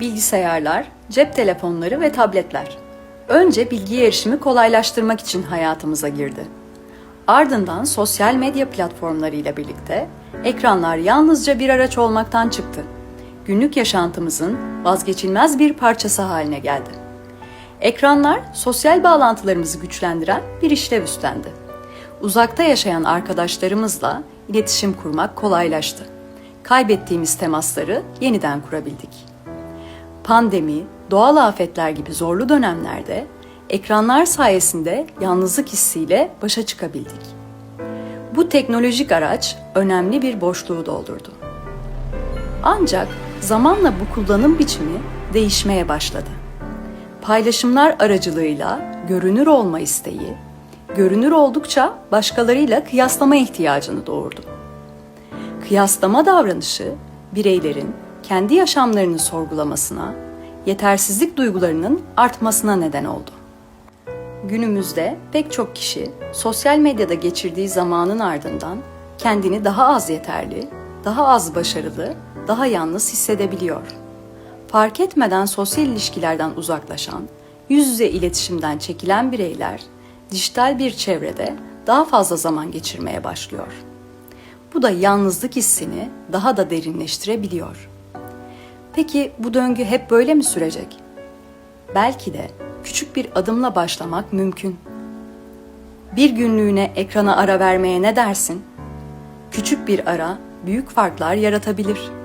Bilgisayarlar, cep telefonları ve tabletler. Önce bilgiye erişimi kolaylaştırmak için hayatımıza girdi. Ardından sosyal medya platformları ile birlikte ekranlar yalnızca bir araç olmaktan çıktı. Günlük yaşantımızın vazgeçilmez bir parçası haline geldi. Ekranlar sosyal bağlantılarımızı güçlendiren bir işlev üstlendi. Uzakta yaşayan arkadaşlarımızla iletişim kurmak kolaylaştı. Kaybettiğimiz temasları yeniden kurabildik. Pandemi, doğal afetler gibi zorlu dönemlerde ekranlar sayesinde yalnızlık hissiyle başa çıkabildik. Bu teknolojik araç önemli bir boşluğu doldurdu. Ancak zamanla bu kullanım biçimi değişmeye başladı. Paylaşımlar aracılığıyla görünür olma isteği, görünür oldukça başkalarıyla kıyaslama ihtiyacını doğurdu. Kıyaslama davranışı bireylerin kendi yaşamlarını sorgulamasına, yetersizlik duygularının artmasına neden oldu. Günümüzde pek çok kişi sosyal medyada geçirdiği zamanın ardından kendini daha az yeterli, daha az başarılı, daha yalnız hissedebiliyor. Fark etmeden sosyal ilişkilerden uzaklaşan, yüz yüze iletişimden çekilen bireyler dijital bir çevrede daha fazla zaman geçirmeye başlıyor. Bu da yalnızlık hissini daha da derinleştirebiliyor. Peki bu döngü hep böyle mi sürecek? Belki de küçük bir adımla başlamak mümkün. Bir günlüğüne ekrana ara vermeye ne dersin? Küçük bir ara büyük farklar yaratabilir.